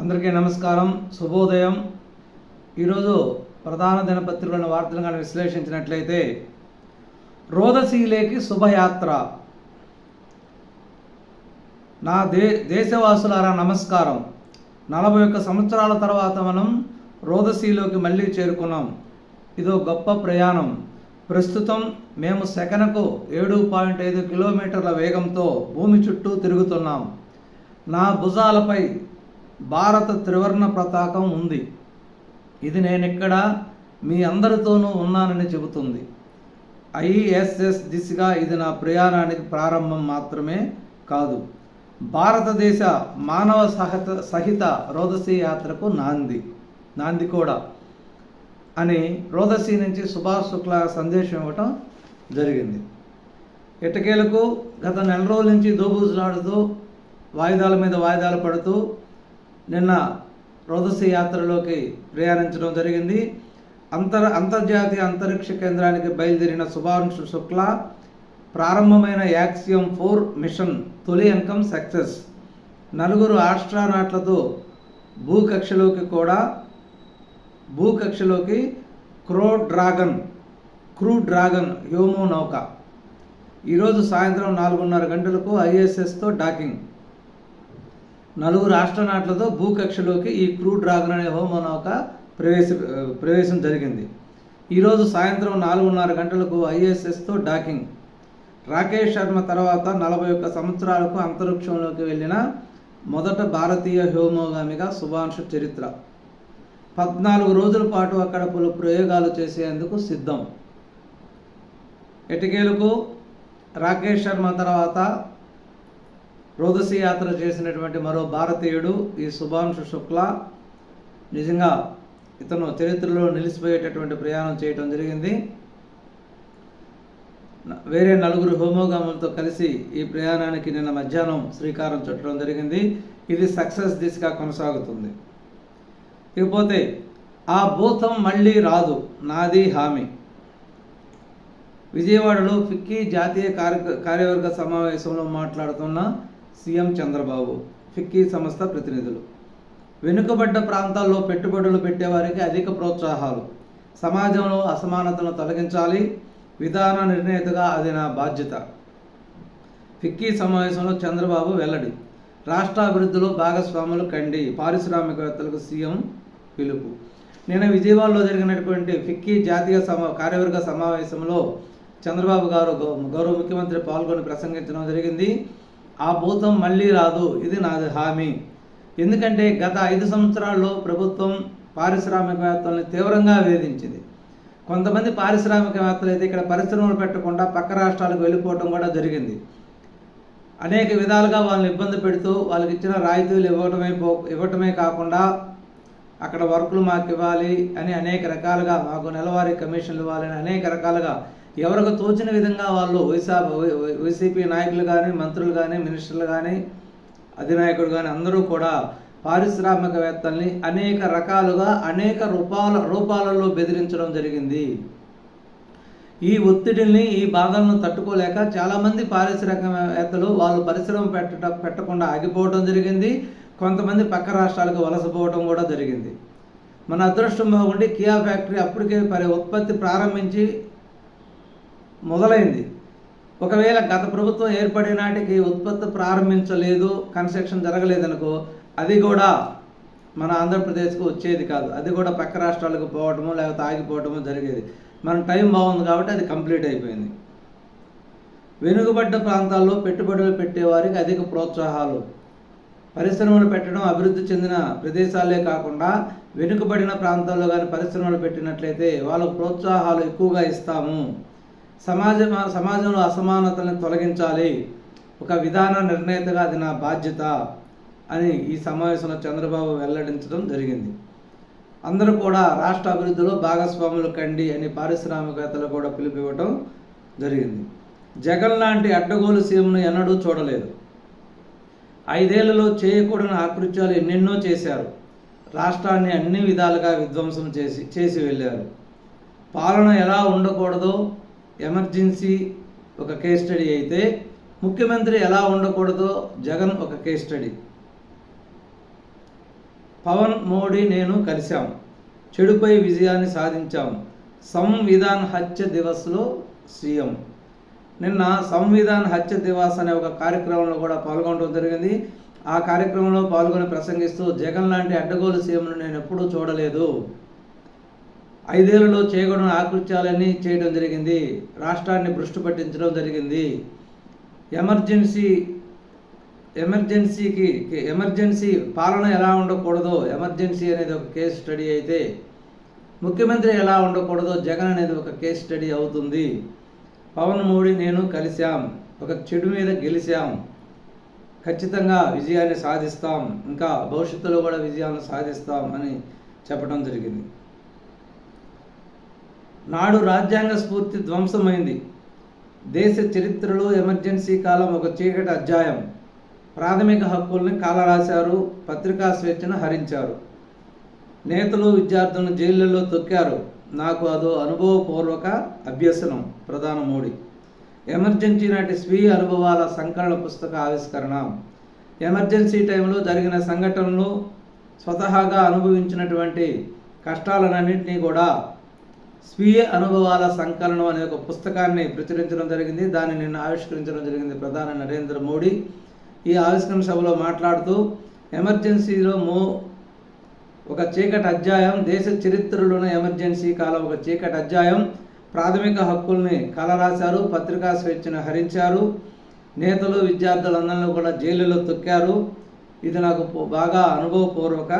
అందరికీ నమస్కారం శుభోదయం. ఈరోజు ప్రధాన దినపత్రికలను వార్తలు కానీ విశ్లేషించినట్లయితే రోదశీలేకి శుభయాత్ర. నా దే దేశవాసులారా నమస్కారం. నలభై ఒక్క సంవత్సరాల తర్వాత మనం రోదసీలోకి మళ్ళీ చేరుకున్నాం. ఇదో గొప్ప ప్రయాణం. ప్రస్తుతం మేము సెకనుకు ఏడు పాయింట్ ఐదు కిలోమీటర్ల వేగంతో భూమి చుట్టూ తిరుగుతున్నాం. నా భుజాలపై భారత త్రివర్ణ పతాకం ఉంది. ఇది నేనెక్కడ మీ అందరితోనూ ఉన్నానని చెబుతుంది. ఐఎస్ఎస్ దిశగా ఇది నా ప్రయాణానికి ప్రారంభం మాత్రమే కాదు. భారతదేశ మానవ సహత సహిత రోదసీ యాత్రకు నాంది నాంది కూడా అని రోదసీ నుంచి సుభాష్ శుక్లా సందేశం ఇవ్వటం జరిగింది. ఎట్టకేలకు గత నెల రోజుల నుంచి దోబూజులాడుతూ వాయిదాల మీద వాయిదాలు పడుతూ నిన్న రోదసి యాత్రలోకి ప్రయాణించడం జరిగింది. అంతర్ అంతర్జాతీయ అంతరిక్ష కేంద్రానికి బయలుదేరిన శుభాంశు శుక్లా ప్రారంభమైన యాక్సియం ఫోర్ మిషన్ తొలి అంకం సక్సెస్. నలుగురు ఆస్ట్రానాట్లతో భూకక్షలోకి కూడా భూకక్షలోకి క్రో డ్రాగన్ క్రూ డ్రాగన్ హ్యూమో నౌక. ఈరోజు సాయంత్రం నాలుగున్నర గంటలకు ఐఎస్ఎస్తో డాకింగ్. నలుగురు ఆస్ట్రోనాట్లతో భూకక్షలోకి ఈ క్రూ డ్రాగన్ అనే హోమనౌక ప్రవేశ ప్రవేశం జరిగింది. ఈరోజు సాయంత్రం నాలుగున్నర గంటలకు ఐఎస్ఎస్తో డాకింగ్. రాకేష్ శర్మ తర్వాత నలభై ఒక్క సంవత్సరాలకు అంతరిక్షంలోకి వెళ్ళిన మొదట భారతీయ హ్యోమోగామిగా శుభాంశు చరిత్ర. పద్నాలుగు రోజుల పాటు అక్కడ పలు ప్రయోగాలు చేసేందుకు సిద్ధం. ఎటికేలకు రాకేష్ శర్మ తర్వాత రోదసి యాత్ర చేసినటువంటి మరో భారతీయుడు ఈ శుభాంశు శుక్లా నిజంగా ఇతను చరిత్రలో నిలిచిపోయేటటువంటి ప్రయాణం చేయటం జరిగింది. వేరే నలుగురు హోమోగాములతో కలిసి ఈ ప్రయాణానికి నిన్న మధ్యాహ్నం శ్రీకారం చుట్టడం జరిగింది. ఇది సక్సెస్ దిశగా కొనసాగుతుంది. ఇకపోతే ఆ భూతం మళ్ళీ రాదు. నాది హామీ. విజయవాడలో ఫిక్కీ జాతీయ కార్య కార్యవర్గ సమావేశంలో మాట్లాడుతున్న సీఎం చంద్రబాబు ఫిక్కీ సంస్థ ప్రతినిధులు. వెనుకబడ్డ ప్రాంతాల్లో పెట్టుబడులు పెట్టేవారికి అధిక ప్రోత్సాహాలు. సమాజంలో అసమానతను తొలగించాలి. విధాన నిర్ణేతగా అది నా బాధ్యత. ఫిక్కీ సమావేశంలో చంద్రబాబు వెల్లడి. రాష్ట్ర అభివృద్ధిలో భాగస్వాములు కండి. పారిశ్రామికవేత్తలకు సీఎం పిలుపు. నిన్న విజయవాడలో జరిగినటువంటి ఫిక్కీ జాతీయ సమా కార్యవర్గ సమావేశంలో చంద్రబాబు గారు గౌ- గౌరవ ముఖ్యమంత్రి పాల్గొని ప్రసంగించడం జరిగింది. ఆ భూతం మళ్ళీ రాదు ఇది నాది హామీ. ఎందుకంటే గత ఐదు సంవత్సరాల్లో ప్రభుత్వం పారిశ్రామికవేత్తల్ని తీవ్రంగా వేధించింది. కొంతమంది పారిశ్రామికవేత్తలు అయితే ఇక్కడ పరిశ్రమలు పెట్టకుండా పక్క రాష్ట్రాలకు వెళ్ళిపోవడం కూడా జరిగింది. అనేక విధాలుగా వాళ్ళని ఇబ్బంది పెడుతూ వాళ్ళకి ఇచ్చిన రాయితీలు ఇవ్వటమే పో ఇవ్వటమే కాకుండా అక్కడ వర్కులు మాకు ఇవ్వాలి అని అనేక రకాలుగా మాకు నెలవారీ కమిషన్లు ఇవ్వాలని అనేక రకాలుగా ఎవరికి తోచిన విధంగా వాళ్ళు వైసా వైసీపీ నాయకులు కానీ మంత్రులు కానీ మినిస్టర్లు కానీ అధినాయకుడు కానీ అందరూ కూడా పారిశ్రామికవేత్తల్ని అనేక రకాలుగా అనేక రూపాల రూపాలలో బెదిరించడం జరిగింది. ఈ ఒత్తిడిని ఈ బాధలను తట్టుకోలేక చాలామంది పారిశ్రామికవేత్తలు వాళ్ళు పరిశ్రమ పెట్ట పెట్టకుండా ఆగిపోవడం జరిగింది. కొంతమంది పక్క రాష్ట్రాలకు వలసపోవడం కూడా జరిగింది. మన అదృష్టం బాగుండి కియా ఫ్యాక్టరీ అప్పటికే పరి ఉత్పత్తి ప్రారంభించి మొదలైంది. ఒకవేళ గత ప్రభుత్వం ఏర్పడే నాటికి ఉత్పత్తి ప్రారంభించలేదు కన్స్ట్రక్షన్ జరగలేదనుకో అది కూడా మన ఆంధ్రప్రదేశ్కు వచ్చేది కాదు. అది కూడా పక్క రాష్ట్రాలకు పోవటము లేకపోతే ఆగిపోవటము జరిగేది. మన టైం బాగుంది కాబట్టి అది కంప్లీట్ అయిపోయింది. వెనుకబడ్డ ప్రాంతాల్లో పెట్టుబడులు పెట్టేవారికి అధిక ప్రోత్సాహాలు. పరిశ్రమలు పెట్టడం అభివృద్ధి చెందిన ప్రదేశాలే కాకుండా వెనుకబడిన ప్రాంతాల్లో కానీ పరిశ్రమలు పెట్టినట్లయితే వాళ్ళకు ప్రోత్సాహాలు ఎక్కువగా ఇస్తాము. సమాజ సమాజంలో అసమానతలను తొలగించాలి. ఒక విధాన నిర్ణేతగా అది నా బాధ్యత అని ఈ సమావేశంలో చంద్రబాబు వెల్లడించడం జరిగింది. అందరూ కూడా రాష్ట్ర అభివృద్ధిలో భాగస్వాములు కండి అని పారిశ్రామికవేత్తలు కూడా పిలిపివ్వటం జరిగింది. జగన్ లాంటి అడ్డగోలు సీఎంను ఎన్నడూ చూడలేదు. ఐదేళ్ళలో చేయకూడని ఆకృత్యాలు ఎన్నెన్నో చేశారు. రాష్ట్రాన్ని అన్ని విధాలుగా విధ్వంసం చేసి చేసి వెళ్ళారు. పాలన ఎలా ఉండకూడదో ఎమర్జెన్సీ ఒక కేస్ స్టడీ అయితే ముఖ్యమంత్రి ఎలా ఉండకూడదో జగన్ ఒక కేస్ స్టడీ. పవన్ మోడీ నేను కలిశాం. చెడుపై విజయాన్ని సాధించాం. సంవిధాన్ హత్య దివస్లో సీఎం. నిన్న సంవిధాన్ హత్య దివాస్ అనే ఒక కార్యక్రమంలో కూడా పాల్గొనడం జరిగింది. ఆ కార్యక్రమంలో పాల్గొని ప్రసంగిస్తూ జగన్ లాంటి అడ్డగోలు సీఎంను నేను ఎప్పుడూ చూడలేదు. ఐదేళ్ళలో చేయకూడని ఆకృత్యాలన్నీ చేయడం జరిగింది. రాష్ట్రాన్ని భ్రష్టు పట్టించడం జరిగింది. ఎమర్జెన్సీ ఎమర్జెన్సీకి ఎమర్జెన్సీ పాలన ఎలా ఉండకూడదో ఎమర్జెన్సీ అనేది ఒక కేస్ స్టడీ అయితే ముఖ్యమంత్రి ఎలా ఉండకూడదో జగన్ అనేది ఒక కేస్ స్టడీ అవుతుంది. పవన్ మోడీ నేను కలిశాం. ఒక చెడు మీద గెలిచాం ఖచ్చితంగా విజయాన్ని సాధిస్తాం. ఇంకా భవిష్యత్తులో కూడా విజయాన్ని సాధిస్తాం అని చెప్పడం జరిగింది. నాడు రాజ్యాంగ స్ఫూర్తి ధ్వంసమైంది. దేశ చరిత్రలో ఎమర్జెన్సీ కాలం ఒక చీకటి అధ్యాయం. ప్రాథమిక హక్కుల్ని కాలరాశారు పత్రికా స్వేచ్ఛను హరించారు. నేతలు విద్యార్థులను జైళ్ళల్లో తొక్కారు. నాకు అదో అనుభవపూర్వక అభ్యసనం ప్రధాన మోడీ. ఎమర్జెన్సీ నాటి స్వీయ అనుభవాల సంకలన పుస్తక ఆవిష్కరణ. ఎమర్జెన్సీ టైంలో జరిగిన సంఘటనలు స్వతహాగా అనుభవించినటువంటి కష్టాలన్నింటినీ కూడా స్వీయ అనుభవాల సంకలనం అనే ఒక పుస్తకాన్ని ప్రచురించడం జరిగింది. దాన్ని నిన్న ఆవిష్కరించడం జరిగింది ప్రధాని నరేంద్ర మోడీ. ఈ ఆవిష్కరణ సభలో మాట్లాడుతూ ఎమర్జెన్సీలో మో ఒక చీకటి అధ్యాయం దేశ చరిత్రలోని ఎమర్జెన్సీ కాలం ఒక చీకటి అధ్యాయం. ప్రాథమిక హక్కుల్ని కలరాశారు పత్రికా స్వేచ్ఛను హరించారు. నేతలు విద్యార్థులందరినీ కూడా జైలులో తొక్కారు. ఇది నాకు బాగా అనుభవపూర్వక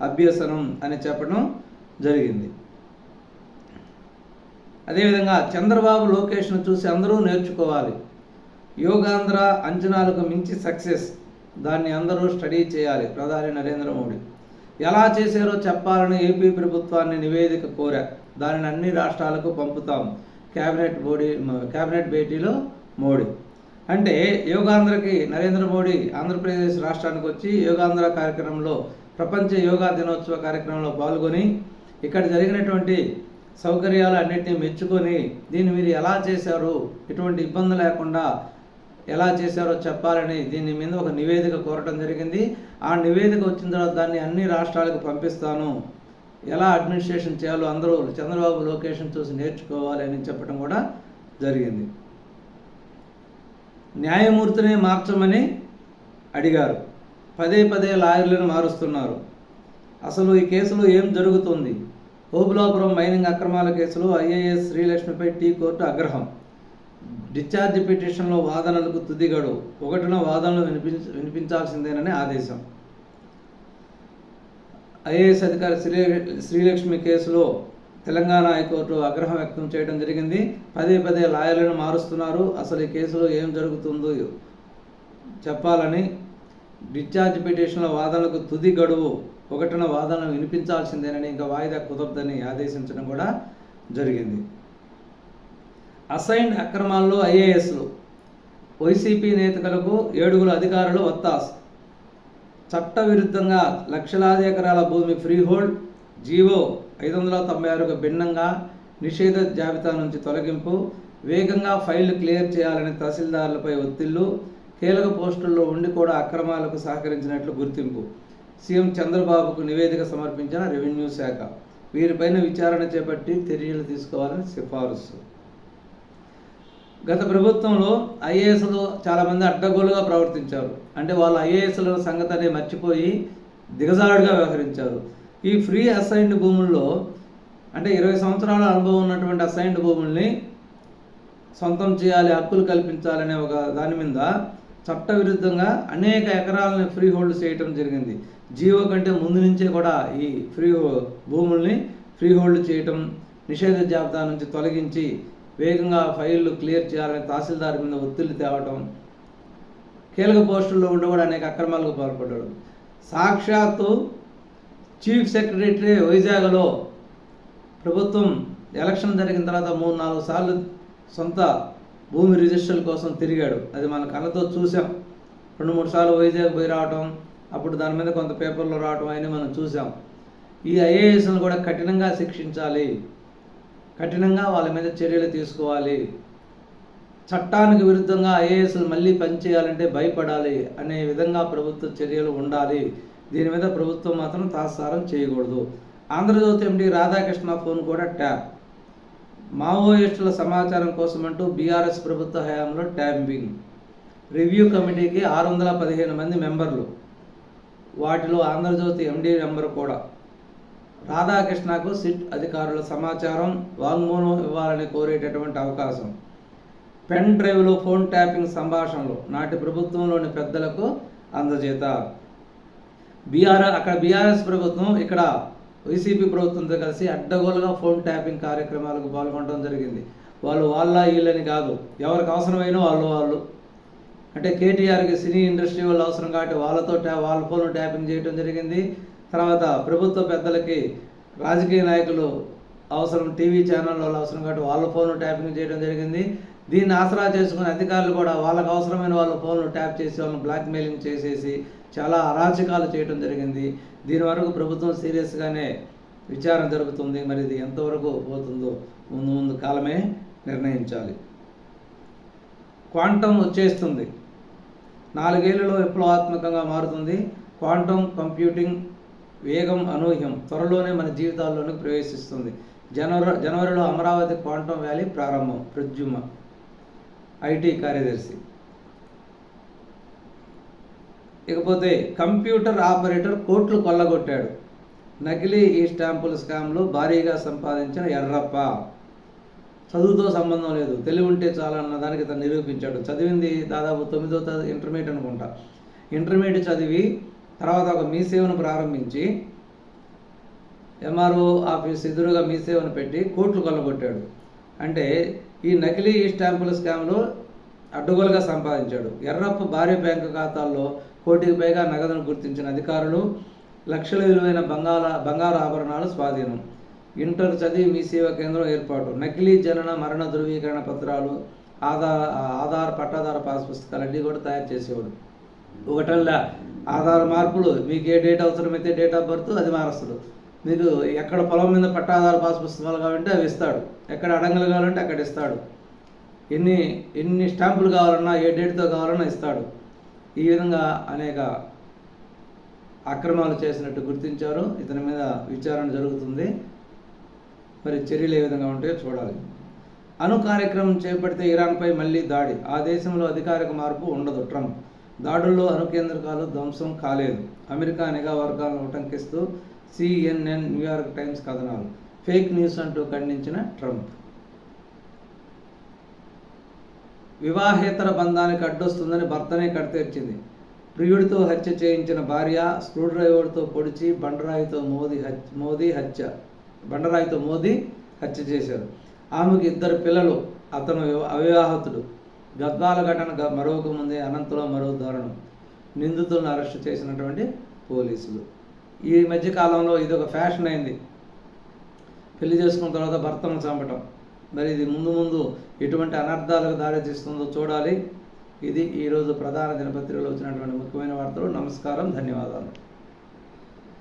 అభ్యసనం అని చెప్పడం జరిగింది. అదేవిధంగా చంద్రబాబు లోకేష్ను చూసి అందరూ నేర్చుకోవాలి. యోగాంధ్ర అంచనాలకు మించి సక్సెస్ దాన్ని అందరూ స్టడీ చేయాలి ప్రధాని నరేంద్ర మోడీ. ఎలా చేశారో చెప్పాలని ఏపీ ప్రభుత్వాన్ని నివేదిక కోరా. దానిని అన్ని రాష్ట్రాలకు పంపుతాం. కేబినెట్ మోడీ కేబినెట్ భేటీలో మోడీ. అంటే యోగాంధ్రకి నరేంద్ర మోడీ ఆంధ్రప్రదేశ్ రాష్ట్రానికి వచ్చి యోగాంధ్ర కార్యక్రమంలో ప్రపంచ యోగా దినోత్సవ కార్యక్రమంలో పాల్గొని ఇక్కడ జరిగినటువంటి సౌకర్యాలు అన్నింటినీ మెచ్చుకొని దీన్ని మీరు ఎలా చేశారు? ఎటువంటి ఇబ్బంది లేకుండా ఎలా చేశారో చెప్పాలని దీని మీద ఒక నివేదిక కోరటం జరిగింది. ఆ నివేదిక వచ్చిన తర్వాత దాన్ని అన్ని రాష్ట్రాలకు పంపిస్తాను. ఎలా అడ్మినిస్ట్రేషన్ చేయాలో అందరూ చంద్రబాబు లొకేషన్ చూసి నేర్చుకోవాలి అని చెప్పడం కూడా జరిగింది. న్యాయమూర్తిని మార్చమని అడిగారు. పదే పదే లాయర్లను మారుస్తున్నారు. అసలు ఈ కేసులో ఏం జరుగుతుంది? ఓబులాపురం మైనింగ్ అక్రమాల కేసులో ఐఏఎస్ శ్రీలక్ష్మిపై టీ కోర్టు ఆగ్రహం. డిశ్చార్జ్ పిటిషన్లో వాదనలకు తుదిగడు. ఒకటిన వాదనలు వినిపించ వినిపించాల్సిందేనని ఆదేశం. ఐఏఎస్ అధికారి శ్రీ శ్రీలక్ష్మి కేసులో తెలంగాణ హైకోర్టు ఆగ్రహం వ్యక్తం చేయడం జరిగింది. పదే పదే లాయర్లను మారుస్తున్నారు. అసలు ఈ కేసులో ఏం జరుగుతుందో చెప్పాలని డిశ్చార్జ్ పిటిషన్ల వాదనలకు తుది గడువు ఒకటిన వాదనలు వినిపించాల్సిందేనని ఇంకా వాయిదా కుదరదని ఆదేశించడం కూడా జరిగింది. అసైన్డ్ అక్రమాల్లో ఐఏఎస్లు వైసీపీ నేతలకు ఏడుగురు అధికారులు వత్తాస్. చట్టవిరుద్ధంగా లక్షలాది ఎకరాల భూమి ఫ్రీ హోల్డ్ జీవో ఐదు వందల తొంభై ఆరుకు భిన్నంగా నిషేధ జాబితా నుంచి తొలగింపు వేగంగా ఫైళ్ళు క్లియర్ చేయాలని తహసీల్దారులపై ఒత్తిళ్ళు కీలక పోస్టుల్లో ఉండి కూడా అక్రమాలకు సహకరించినట్లు గుర్తింపు. సీఎం చంద్రబాబుకు నివేదిక సమర్పించిన రెవెన్యూ శాఖ. వీరిపైన విచారణ చేపట్టి చర్యలు తీసుకోవాలని సిఫారసు. గత ప్రభుత్వంలో ఐఏఎస్లు చాలామంది అడ్డగోలుగా ప్రవర్తించారు. అంటే వాళ్ళు ఐఏఎస్ల సంగతిని మర్చిపోయి దిగజారుడుగా వ్యవహరించారు. ఈ ఫ్రీ అసైన్డ్ భూముల్లో అంటే ఇరవై సంవత్సరాల అనుభవం ఉన్నటువంటి అసైన్డ్ భూముల్ని సొంతం చేయాలి హక్కులు కల్పించాలనే ఒక దాని మీద చట్టవిరుద్ధంగా అనేక ఎకరాలను ఫ్రీ హోల్డ్ చేయటం జరిగింది. జీవో కంటే ముందు నుంచే కూడా ఈ ఫ్రీ భూముల్ని ఫ్రీ హోల్డ్ చేయటం నిషేధ జాబితా నుంచి తొలగించి వేగంగా ఫైళ్ళు క్లియర్ చేయాలని తహసీల్దార్ మీద ఒత్తిళ్ళు తేవటం కీలక పోస్టుల్లో ఉండి కూడా అనేక అక్రమాలకు పాల్పడ్డాడు. సాక్షాత్తు చీఫ్ సెక్రటరీ వైజాగ్లో ప్రభుత్వం ఎలక్షన్ జరిగిన తర్వాత మూడు నాలుగు సార్లు సొంత భూమి రిజిస్టర్ కోసం తిరిగాడు. అది మన కళ్ళతో చూసాం. రెండు మూడు సార్లు వైజాగ్ పోయి రావటం అప్పుడు దాని మీద కొంత పేపర్లో రావటం అయినా మనం చూసాం. ఈ ఐఏఎస్ను కూడా కఠినంగా శిక్షించాలి. కఠినంగా వాళ్ళ మీద చర్యలు తీసుకోవాలి. చట్టానికి విరుద్ధంగా ఐఏఎస్లు మళ్ళీ పనిచేయాలంటే భయపడాలి అనే విధంగా ప్రభుత్వ చర్యలు ఉండాలి. దీని మీద ప్రభుత్వం మాత్రం తాత్సారం చేయకూడదు. ఆంధ్రజ్యోతి ఎండి రాధాకృష్ణ ఫోన్ కూడా ట్యాప్. మావోయిస్టుల సమాచారం కోసమంటూ బీఆర్ఎస్ ప్రభుత్వ హయాంలో ట్యాంపింగ్. రివ్యూ కమిటీకి ఆరు వందల పదిహేను మంది మెంబర్లు. వాటిలో ఆంధ్రజ్యోతి ఎండి నెంబర్ కూడా. రాధాకృష్ణకు సిట్ అధికారుల సమాచారం వాంగ్మూలం ఇవ్వాలని కోరేటటువంటి అవకాశం. పెన్ డ్రైవ్లో ఫోన్ ట్యాపింగ్ సంభాషణలు నాటి ప్రభుత్వంలోని పెద్దలకు అందజేత. బీఆర్ అక్కడ బీఆర్ఎస్ ప్రభుత్వం ఇక్కడ వైసీపీ ప్రభుత్వంతో కలిసి అడ్డగోలుగా ఫోన్ ట్యాపింగ్ కార్యక్రమాలకు పాల్గొనడం జరిగింది. వాళ్ళు వాళ్ళ వీళ్ళని కాదు ఎవరికి అవసరమైన వాళ్ళు వాళ్ళు అంటే కేటీఆర్కి సినీ ఇండస్ట్రీ వాళ్ళు అవసరం కాబట్టి వాళ్ళతో ట్యా వాళ్ళ ఫోన్లు ట్యాపింగ్ చేయడం జరిగింది. తర్వాత ప్రభుత్వ పెద్దలకి రాజకీయ నాయకులు అవసరం టీవీ ఛానల్ వాళ్ళు అవసరం కాబట్టి వాళ్ళ ఫోన్లు ట్యాపింగ్ చేయడం జరిగింది. దీన్ని ఆసరా చేసుకుని అధికారులు కూడా వాళ్ళకు అవసరమైన వాళ్ళ ఫోన్లు ట్యాప్ చేసి వాళ్ళని బ్లాక్మెయిలింగ్ చేసేసి చాలా అరాచకాలు చేయడం జరిగింది. దీని వరకు ప్రభుత్వం సీరియస్గానే విచారణ జరుగుతుంది మరి ఇది ఎంతవరకు పోతుందో ముందు ముందు కాలమే నిర్ణయించాలి. క్వాంటం వచ్చేస్తుంది. నాలుగేళ్ళలో విప్లవాత్మకంగా మారుతుంది. క్వాంటం కంప్యూటింగ్ వేగం అనూహ్యం త్వరలోనే మన జీవితాల్లోనికి ప్రవేశిస్తుంది. జనవరి జనవరిలో అమరావతి క్వాంటం వ్యాలీ ప్రారంభం ప్రద్యుమ ఐటీ కార్యదర్శి. ఇకపోతే కంప్యూటర్ ఆపరేటర్ కోట్లు కొల్లగొట్టాడు. నకిలీ ఈ స్టాంపుల స్కామ్లో భారీగా సంపాదించిన ఎర్రప్ప. చదువుతో సంబంధం లేదు. తెలివి ఉంటే చాలన్న దానికి తను నిరూపించాడు. చదివింది దాదాపు తొమ్మిదో తరగతి ఇంటర్మీడియట్ అనుకుంటా. ఇంటర్మీడియట్ చదివి తర్వాత ఒక మీ సేవను ప్రారంభించి ఎంఆర్ఓ ఆఫీస్ ఎదురుగా మీ సేవను పెట్టి కోట్లు కొల్లగొట్టాడు. అంటే ఈ నకిలీ ఈ స్టాంపుల స్కామ్లో అడ్డగోలుగా సంపాదించాడు. ఎర్రప్ప భారీ బ్యాంకు ఖాతాల్లో కోటికి పైగా నగదును గుర్తించిన అధికారులు లక్షల విలువైన బంగాళ బంగారు ఆభరణాలు స్వాధీనం. ఇంటర్ చదివి మీ సేవా కేంద్రం ఏర్పాటు. నకిలీ జనన మరణ ధృవీకరణ పత్రాలు ఆధార్ ఆధార్ పట్టాధార పాస్ పుస్తకాలు అన్నీ కూడా తయారు చేసేవాడు. ఒకటల్లా ఆధార్ మార్పులు మీకు ఏ డేట్ అవసరమైతే డేట్ ఆఫ్ బర్త్ అది మారుస్తాడు. మీకు ఎక్కడ పొలం మీద పట్టాధార పాస్ పుస్తకాలు కావాలంటే అవి ఇస్తాడు. ఎక్కడ అడంగలు కావాలంటే అక్కడ ఇస్తాడు. ఎన్ని ఎన్ని స్టాంపులు కావాలన్నా ఏ డేట్తో కావాలన్నా ఇస్తాడు. ఈ విధంగా అనేక అక్రమాలు చేసినట్టు గుర్తించారు. ఇతని మీద విచారణ జరుగుతుంది. మరి చర్యలు ఏ విధంగా ఉంటాయో చూడాలి. అణు కార్యక్రమం చేపడితే ఇరాన్పై మళ్ళీ దాడి. ఆ దేశంలో అధికారిక మార్పు ఉండదు. ట్రంప్ దాడుల్లో అణు కేంద్రకాలు ధ్వంసం కాలేదు. అమెరికా నిఘా వర్గాలను ఉటంకిస్తూ సిఎన్ఎన్ న్యూయార్క్ టైమ్స్ కథనాలు. ఫేక్ న్యూస్ అంటూ ఖండించిన ట్రంప్. వివాహేతర బంధానికి అడ్డొస్తుందని భర్తనే కడతీర్చింది ప్రియుడితో హత్య చేయించిన భార్య స్క్రూడ్రైవర్తో పొడిచి బండరాయితో మోదీ హత్య మోదీ హత్య. బండరాయితో మోదీ హత్య చేశారు. ఆమెకు ఇద్దరు పిల్లలు అతను వివా- అవివాహితుడు. గద్వాల ఘటన మరొక ముందే అనంతలో మరో దారుణం. నిందితులను అరెస్ట్ చేసినటువంటి పోలీసులు. ఈ మధ్య కాలంలో ఇది ఒక ఫ్యాషన్ అయింది. పెళ్ళి చేసుకున్న తర్వాత భర్తను చంపటం. మరి ఇది ముందు ముందు ఎటువంటి అనర్థాలకు దారితీస్తుందో చూడాలి. ఇది ఈరోజు ప్రధాన దినపత్రికలో వచ్చినటువంటి ముఖ్యమైన వార్తలు. నమస్కారం ధన్యవాదాలు.